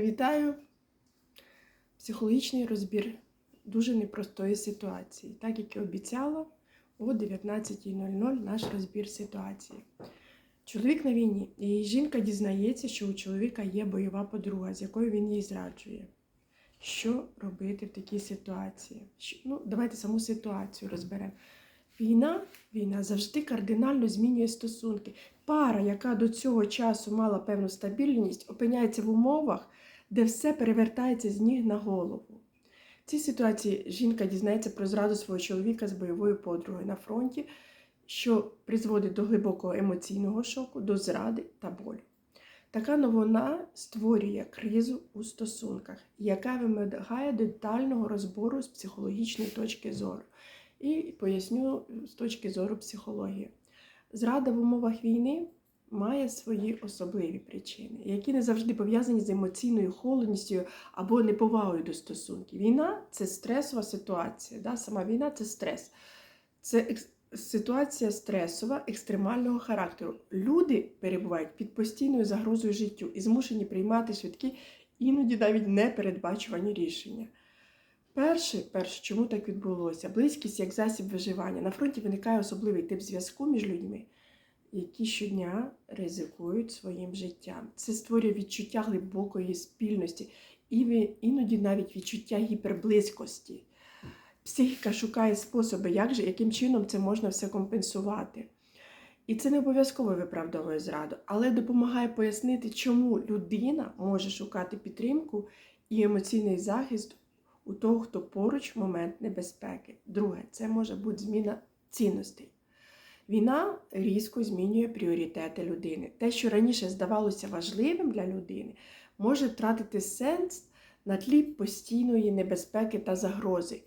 Вітаю! Психологічний розбір дуже непростої ситуації. Так як і обіцяла, о 19.00 наш розбір ситуації. Чоловік на війні, і жінка дізнається, що у чоловіка є бойова подруга, з якою він її зраджує. Що робити в такій ситуації? Ну, давайте саму ситуацію розберемо. Війна, війна завжди кардинально змінює стосунки. Пара, яка до цього часу мала певну стабільність, опиняється в умовах, де все перевертається з ніг на голову. В цій ситуації жінка дізнається про зраду свого чоловіка з бойовою подругою на фронті, що призводить до глибокого емоційного шоку, до зради та болю. Така новина створює кризу у стосунках, яка вимагає детального розбору з психологічної точки зору. І поясню з точки зору психології. Зрада в умовах війни має свої особливі причини, які не завжди пов'язані з емоційною холодністю або неповагою до стосунків. Війна це стресова ситуація. Да? Сама війна це стрес. Це ситуація стресова, екстремального характеру. Люди перебувають під постійною загрозою життю і змушені приймати швидкі, іноді навіть непередбачувані рішення. Перше, перше, чому так відбулося? Близькість як засіб виживання. На фронті виникає особливий тип зв'язку між людьми, які щодня ризикують своїм життям. Це створює відчуття глибокої спільності і іноді навіть відчуття гіперблизькості. Психіка шукає способи, як же, яким чином це можна все компенсувати. І це не обов'язково виправдовує зраду, але допомагає пояснити, чому людина може шукати підтримку і емоційний захист у того, хто поруч момент небезпеки. Друге, це може бути зміна цінностей. Війна різко змінює пріоритети людини. Те, що раніше здавалося важливим для людини, може втратити сенс на тлі постійної небезпеки та загрози.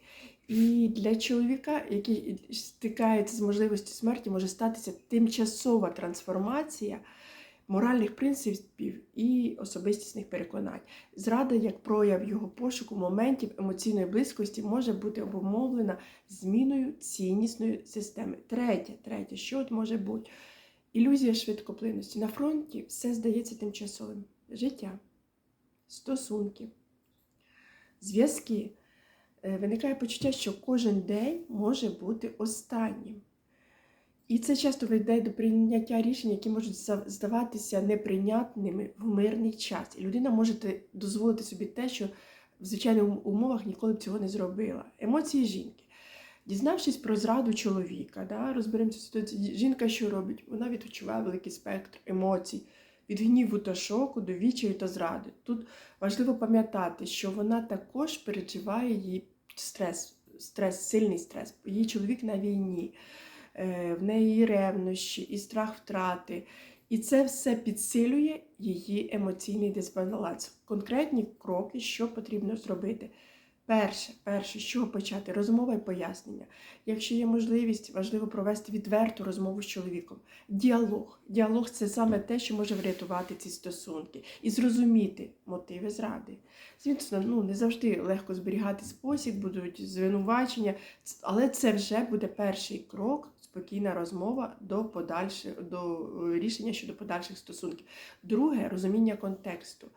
І для чоловіка, який стикається з можливістю смерті, може статися тимчасова трансформація моральних принципів і особистісних переконань. Зрада, як прояв його пошуку моментів емоційної близькості, може бути обумовлена зміною ціннісної системи. Третє, третє, що от може бути? Ілюзія швидкоплинності. На фронті все здається тимчасовим. Життя, стосунки, зв'язки. Е, Виникає почуття, що кожен день може бути останнім. І це часто веде до прийняття рішень, які можуть здаватися неприйнятними в мирний час. І людина може дозволити собі те, що в звичайних умовах ніколи б цього не зробила. Емоції жінки. Дізнавшись про зраду чоловіка, да, розберемося в ситуації. Жінка що робить? Вона відчуває великий спектр емоцій, від гніву та шоку до відчаю та зради. Тут важливо пам'ятати, що вона також переживає її стрес, стрес, сильний стрес. Її чоловік на війні в неї і ревнощі, і страх втрати. І це все підсилює її емоційний дисбаланс. Конкретні кроки, що потрібно зробити. Перше, перше, з чого почати? Розмова і пояснення. Якщо є можливість, важливо провести відверту розмову з чоловіком. Діалог. Діалог це саме те, що може врятувати ці стосунки і зрозуміти мотиви зради. Звісно, ну не завжди легко зберігати спосіб, будуть звинувачення, але це вже буде перший крок, спокійна розмова до подальших до е, рішення щодо подальших стосунків. Друге розуміння контексту.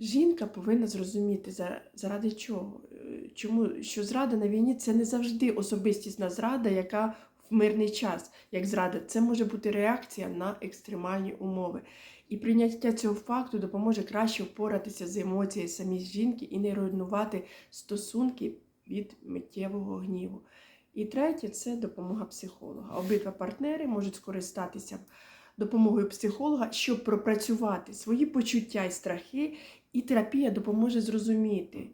Жінка повинна зрозуміти, заради чого. Е, Чому що зрада на війні це не завжди особистісна зрада, яка в мирний час, як зрада, це може бути реакція на екстремальні умови. І прийняття цього факту допоможе краще впоратися з емоцією самі жінки і не руйнувати стосунки від миттєвого гніву. І третє це допомога психолога. Обидва партнери можуть скористатися допомогою психолога, щоб пропрацювати свої почуття і страхи, і терапія допоможе зрозуміти,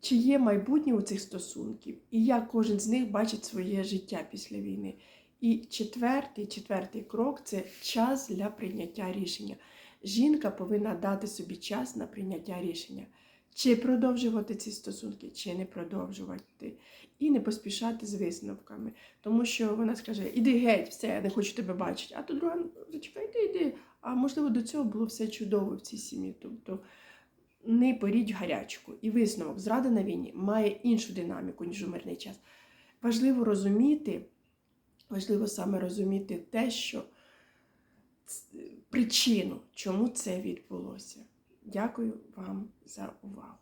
чи є майбутнє у цих стосунків, і як кожен з них бачить своє життя після війни. І четвертий, четвертий крок це час для прийняття рішення. Жінка повинна дати собі час на прийняття рішення, чи продовжувати ці стосунки, чи не продовжувати, і не поспішати з висновками. Тому що вона скаже: Іди геть, все, я не хочу тебе бачити. А то друга, «Ну, зачекай, йди, йди. А можливо, до цього було все чудово в цій сім'ї. Тобто не поріть гарячку. І висновок зрада на війні має іншу динаміку, ніж у мирний час. Важливо розуміти, важливо саме розуміти те, що причину, чому це відбулося. Дякую вам за увагу.